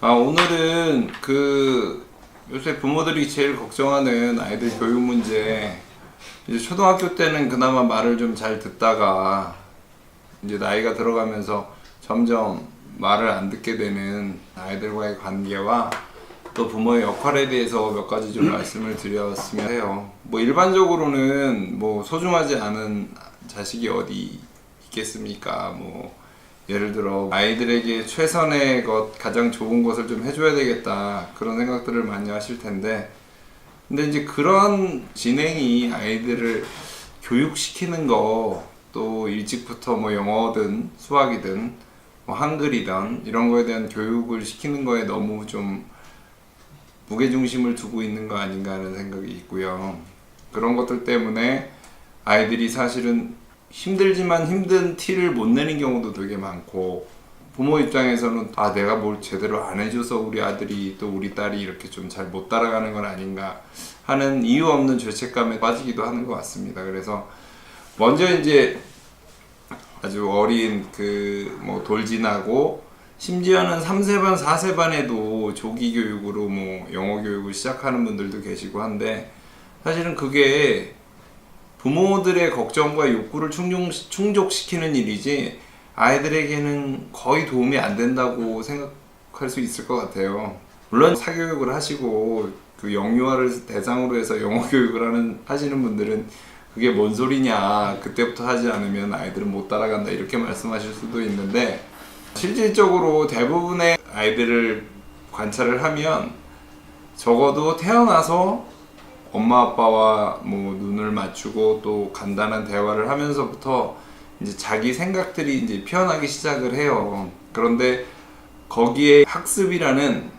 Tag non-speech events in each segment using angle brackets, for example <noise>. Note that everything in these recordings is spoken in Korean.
아, 오늘은 그 요새 부모들이 제일 걱정하는 아이들 교육 문제. 이제 초등학교 때는 그나마 말을 좀 잘 듣다가 이제 나이가 들어가면서 점점 말을 안 듣게 되는 아이들과의 관계와 또 부모의 역할에 대해서 몇 가지 좀 말씀을 드렸으면 해요. 뭐 일반적으로는 뭐 소중하지 않은 자식이 어디 있겠습니까? 뭐 예를 들어 아이들에게 최선의 것, 가장 좋은 것을 좀 해줘야 되겠다 그런 생각들을 많이 하실 텐데 근데 이제 그런 진행이 아이들을 교육시키는 거 또 일찍부터 뭐 영어든 수학이든 뭐 한글이든 이런 거에 대한 교육을 시키는 거에 너무 좀 무게중심을 두고 있는 거 아닌가 하는 생각이 있고요. 그런 것들 때문에 아이들이 사실은 힘들지만 힘든 티를 못 내는 경우도 되게 많고 부모 입장에서는 아 내가 뭘 제대로 안 해줘서 우리 아들이 또 우리 딸이 이렇게 좀 잘 못 따라가는 건 아닌가 하는 이유 없는 죄책감에 빠지기도 하는 것 같습니다. 그래서 먼저 이제 아주 어린 그 뭐 돌진하고 심지어는 3세 반, 4세 반에도 조기 교육으로 뭐 영어 교육을 시작하는 분들도 계시고 한데 사실은 그게 부모들의 걱정과 욕구를 충족, 충족 시키는 일이지 아이들에게는 거의 도움이 안 된다고 생각할 수 있을 것 같아요. 물론 사교육을 하시고 그 영유아를 대상으로 해서 영어 <laughs> 교육을 하는 하시는 분들은 그게 뭔 소리냐 그때부터 하지 않으면 아이들은 못 따라간다 이렇게 말씀하실 수도 있는데 실질적으로 대부분의 아이들을 관찰을 하면 적어도 태어나서 엄마 아빠와 뭐 눈을 맞추고 또 간단한 대화를 하면서부터 이제 자기 생각들이 이제 피어나기 시작을 해요. 그런데 거기에 학습이라는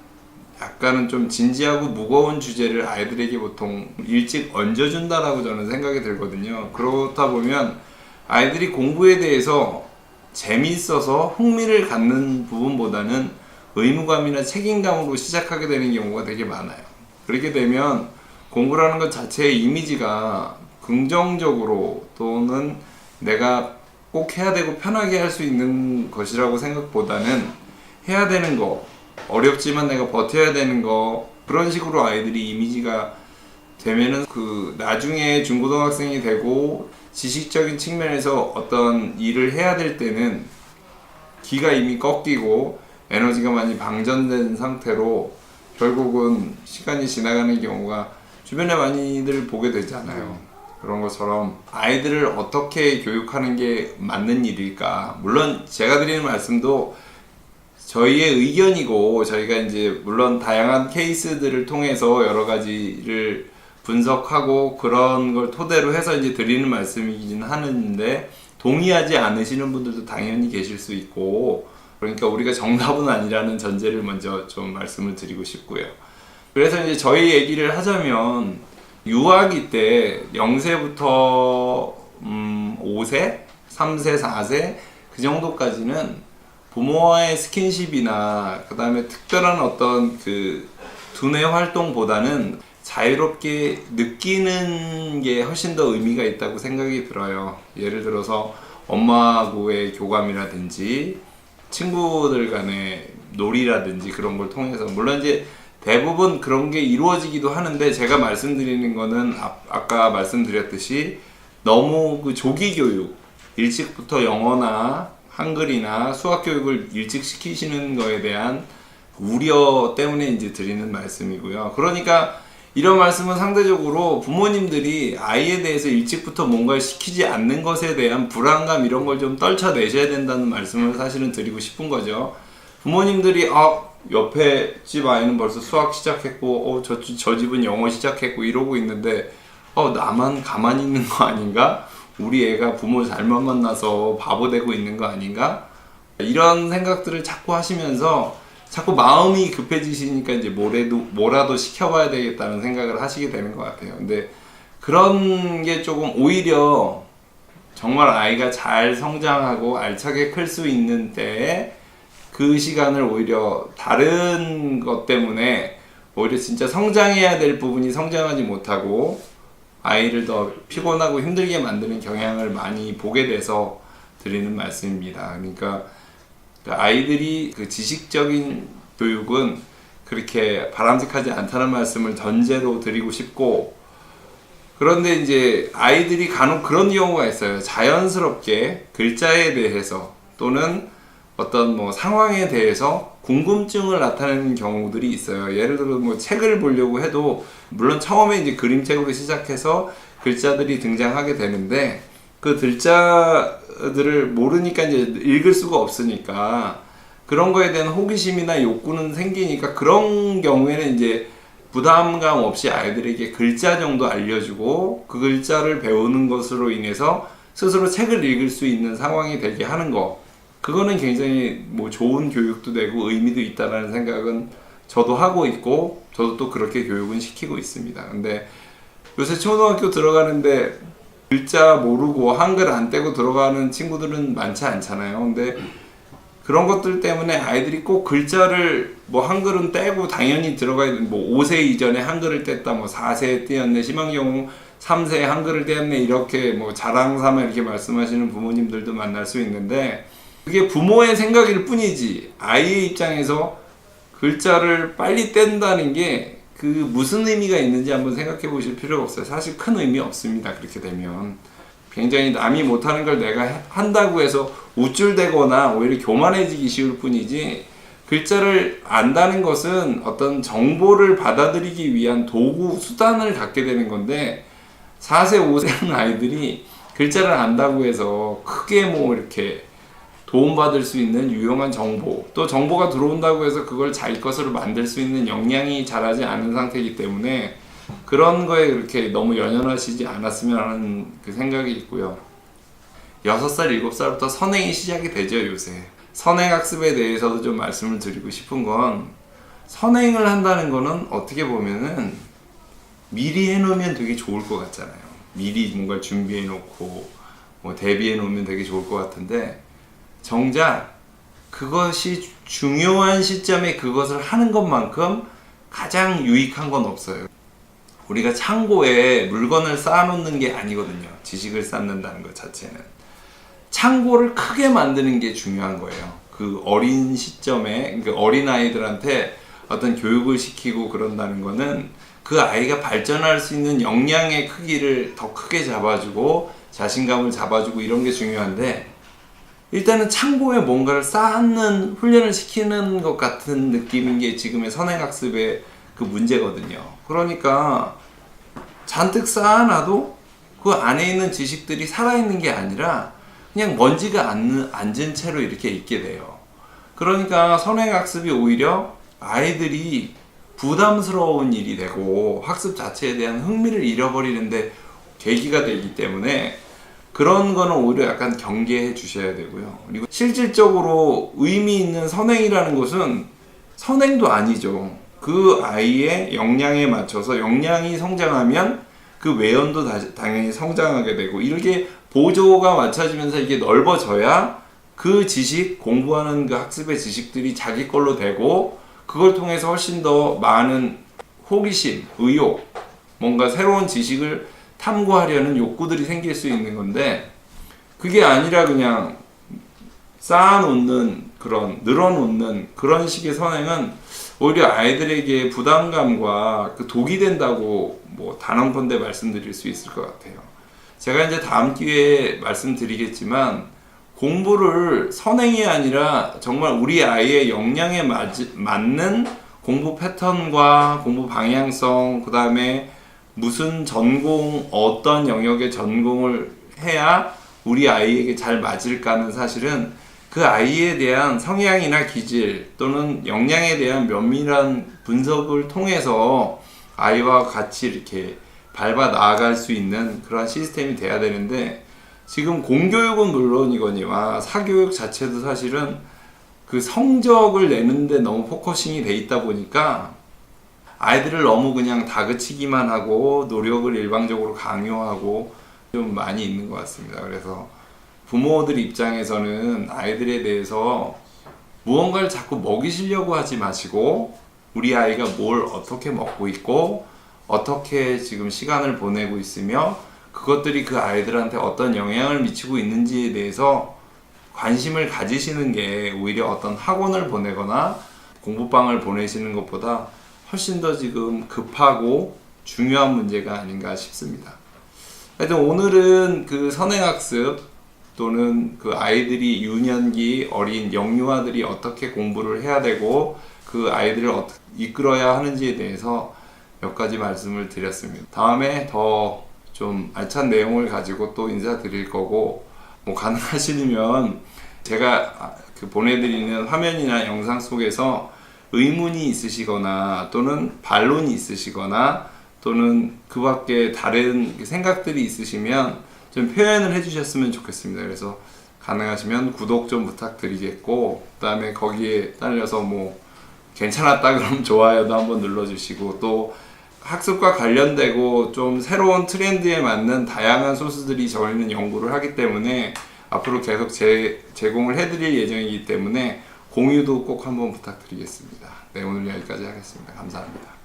약간은 좀 진지하고 무거운 주제를 아이들에게 보통 일찍 얹어준다라고 저는 생각이 들거든요. 그렇다 보면 아이들이 공부에 대해서 재미있어서 흥미를 갖는 부분보다는 의무감이나 책임감으로 시작하게 되는 경우가 되게 많아요. 그렇게 되면 공부라는 것 자체의 이미지가 긍정적으로 또는 내가 꼭 해야 되고 편하게 할 수 있는 것이라고 생각보다는 해야 되는 거, 어렵지만 내가 버텨야 되는 거, 그런 식으로 아이들이 이미지가 되면은 그 나중에 중고등학생이 되고 지식적인 측면에서 어떤 일을 해야 될 때는 기가 이미 꺾이고 에너지가 많이 방전된 상태로 결국은 시간이 지나가는 경우가 주변에 많이들 보게 되잖아요. 그런 것처럼 아이들을 어떻게 교육하는 게 맞는 일일까? 물론 제가 드리는 말씀도 저희의 의견이고 저희가 이제 물론 다양한 케이스들을 통해서 여러 가지를 분석하고 그런 걸 토대로 해서 이제 드리는 말씀이긴 하는데 동의하지 않으시는 분들도 당연히 계실 수 있고 그러니까 우리가 정답은 아니라는 전제를 먼저 좀 말씀을 드리고 싶고요. 그래서 이제 저희 얘기를 하자면 유아기 때 0세부터 음 5세, 3세, 4세 그 정도까지는 부모와의 스킨십이나 그다음에 특별한 어떤 그 두뇌 활동보다는 자유롭게 느끼는 게 훨씬 더 의미가 있다고 생각이 들어요. 예를 들어서 엄마하고의 교감이라든지 친구들 간의 놀이라든지 그런 걸 통해서 물론 이제 대부분 그런 게 이루어지기도 하는데 제가 말씀드리는 거는 아, 아까 말씀드렸듯이 너무 그 조기 교육 일찍부터 영어나 한글이나 수학 교육을 일찍 시키시는 거에 대한 우려 때문에 이제 드리는 말씀이고요. 그러니까 이런 말씀은 상대적으로 부모님들이 아이에 대해서 일찍부터 뭔가를 시키지 않는 것에 대한 불안감 이런 걸 좀 떨쳐내셔야 된다는 말씀을 사실은 드리고 싶은 거죠. 부모님들이 아 옆에 집 아이는 벌써 수학 시작했고 어, 저, 저 집은 영어 시작했고 이러고 있는데 어 나만 가만히 있는 거 아닌가? 우리 애가 부모 잘못 만나서 바보 되고 있는 거 아닌가? 이런 생각들을 자꾸 하시면서 자꾸 마음이 급해지시니까 이제 뭐라도 뭐라도 시켜봐야 되겠다는 생각을 하시게 되는 것 같아요. 근데 그런 게 조금 오히려 정말 아이가 잘 성장하고 알차게 클 수 있는 때에 그 시간을 오히려 다른 것 때문에 오히려 진짜 성장해야 될 부분이 성장하지 못하고 아이를 더 피곤하고 힘들게 만드는 경향을 많이 보게 돼서 드리는 말씀입니다. 그러니까 그 아이들이 그 지식적인 교육은 그렇게 바람직하지 않다는 말씀을 전제로 드리고 싶고 그런데 이제 아이들이 간혹 그런 경우가 있어요. 자연스럽게 글자에 대해서 또는 어떤 뭐 상황에 대해서 궁금증을 나타내는 경우들이 있어요. 예를 들어 뭐 책을 보려고 해도 물론 처음에 이제 그림책으로 시작해서 글자들이 등장하게 되는데 그 글자들을 모르니까 이제 읽을 수가 없으니까 그런 거에 대한 호기심이나 욕구는 생기니까 그런 경우에는 이제 부담감 없이 아이들에게 글자 정도 알려주고 그 글자를 배우는 것으로 인해서 스스로 책을 읽을 수 있는 상황이 되게 하는 거 그거는 굉장히 뭐 좋은 교육도 되고 의미도 있다라는 생각은 저도 하고 있고 저도 또 그렇게 교육은 시키고 있습니다. 근데 요새 초등학교 들어가는데 글자 모르고 한글 안 떼고 들어가는 친구들은 많지 않잖아요. 근데 그런 것들 때문에 아이들이 꼭 글자를 뭐 한글은 떼고 당연히 들어가야 돼. 뭐 5세 이전에 한글을 뗐다, 뭐 4세에 떼었네, 심한 경우 3세에 한글을 떼었네, 이렇게 뭐 자랑 삼아 이렇게 말씀하시는 부모님들도 만날 수 있는데 그게 부모의 생각일 뿐이지 아이의 입장에서 글자를 빨리 뗀다는 게 그 무슨 의미가 있는지 한번 생각해 보실 필요가 없어요. 사실 큰 의미 없습니다. 그렇게 되면. 굉장히 남이 못하는 걸 내가 해- 한다고 해서 우쭐대거나 오히려 교만해지기 쉬울 뿐이지 글자를 안다는 것은 어떤 정보를 받아들이기 위한 도구, 수단을 갖게 되는 건데 4세, 5세는 아이들이 글자를 안다고 해서 크게 뭐 이렇게 도움받을 수 있는 유용한 정보 또 정보가 들어온다고 해서 그걸 자기 것으로 만들 수 있는 역량이 자라지 않은 상태이기 때문에 그런 거에 그렇게 너무 연연하시지 않았으면 하는 그 생각이 있고요. 6살, 7살부터 선행이 시작이 되죠, 요새. 선행학습에 대해서도 좀 말씀을 드리고 싶은 건 선행을 한다는 거는 어떻게 보면은 미리 해놓으면 되게 좋을 것 같잖아요. 미리 뭔가를 준비해 놓고 뭐 대비해 놓으면 되게 좋을 것 같은데 정작 그것이 중요한 시점에 그것을 하는 것만큼 가장 유익한 건 없어요. 우리가 창고에 물건을 쌓아놓는 게 아니거든요. 지식을 쌓는다는 것 자체는. 창고를 크게 만드는 게 중요한 거예요. 그 어린 시점에, 그 어린 아이들한테 어떤 교육을 시키고 그런다는 거는 그 아이가 발전할 수 있는 역량의 크기를 더 크게 잡아주고 자신감을 잡아주고 이런 게 중요한데 일단은 창고에 뭔가를 쌓는 훈련을 시키는 것 같은 느낌인 게 지금의 선행학습의 그 문제거든요. 그러니까 잔뜩 쌓아놔도 그 안에 있는 지식들이 살아있는 게 아니라 그냥 먼지가 앉는, 앉은 채로 이렇게 있게 돼요. 그러니까 선행학습이 오히려 아이들이 부담스러운 일이 되고 학습 자체에 대한 흥미를 잃어버리는데 계기가 되기 때문에 그런 거는 오히려 약간 경계해 주셔야 되고요. 그리고 실질적으로 의미 있는 선행이라는 것은 선행도 아니죠. 그 아이의 역량에 맞춰서 역량이 성장하면 그 외연도 다- 당연히 성장하게 되고 이렇게 보조가 맞춰지면서 이게 넓어져야 그 지식 공부하는 그 학습의 지식들이 자기 걸로 되고 그걸 통해서 훨씬 더 많은 호기심, 의욕, 뭔가 새로운 지식을 탐구하려는 욕구들이 생길 수 있는 건데 그게 아니라 그냥 쌓아놓는 그런 늘어놓는 그런 식의 선행은 오히려 아이들에게 부담감과 그 독이 된다고 뭐 단언컨대 말씀드릴 수 있을 것 같아요. 제가 이제 다음 기회에 말씀드리겠지만 공부를 선행이 아니라 정말 우리 아이의 역량에 맞, 맞는 공부 패턴과 공부 방향성 그 다음에 무슨 전공 어떤 영역의 전공을 해야 우리 아이에게 잘 맞을까는 사실은 그 아이에 대한 성향이나 기질 또는 역량에 대한 면밀한 분석을 통해서 아이와 같이 이렇게 밟아 나아갈 수 있는 그런 시스템이 돼야 되는데 지금 공교육은 물론이거니와 사교육 자체도 사실은 그 성적을 내는데 너무 포커싱이 돼 있다 보니까 아이들을 너무 그냥 다그치기만 하고 노력을 일방적으로 강요하고 좀 많이 있는 것 같습니다. 그래서 부모들 입장에서는 아이들에 대해서 무언가를 자꾸 먹이시려고 하지 마시고 우리 아이가 뭘 어떻게 먹고 있고 어떻게 지금 시간을 보내고 있으며 그것들이 그 아이들한테 어떤 영향을 미치고 있는지에 대해서 관심을 가지시는 게 오히려 어떤 학원을 보내거나 공부방을 보내시는 것보다 훨씬 더 지금 급하고 중요한 문제가 아닌가 싶습니다. 하여튼 오늘은 그 선행학습 또는 그 아이들이 유년기 어린 영유아들이 어떻게 공부를 해야 되고 그 아이들을 어떻게 이끌어야 하는지에 대해서 몇 가지 말씀을 드렸습니다. 다음에 더 좀 알찬 내용을 가지고 또 인사드릴 거고 뭐 가능하시면 제가 아, 그 보내드리는 화면이나 영상 속에서 의문이 있으시거나 또는 반론이 있으시거나 또는 그 밖에 다른 생각들이 있으시면 좀 표현을 해주셨으면 좋겠습니다. 그래서 가능하시면 구독 좀 부탁드리겠고 그다음에 거기에 딸려서 뭐 괜찮았다 그럼 좋아요도 한번 눌러주시고 또 학습과 관련되고 좀 새로운 트렌드에 맞는 다양한 소스들이 저희는 연구를 하기 때문에 앞으로 계속 제, 제공을 해드릴 예정이기 때문에 공유도 꼭 한번 부탁드리겠습니다. 네 오늘 여기까지 하겠습니다. 감사합니다.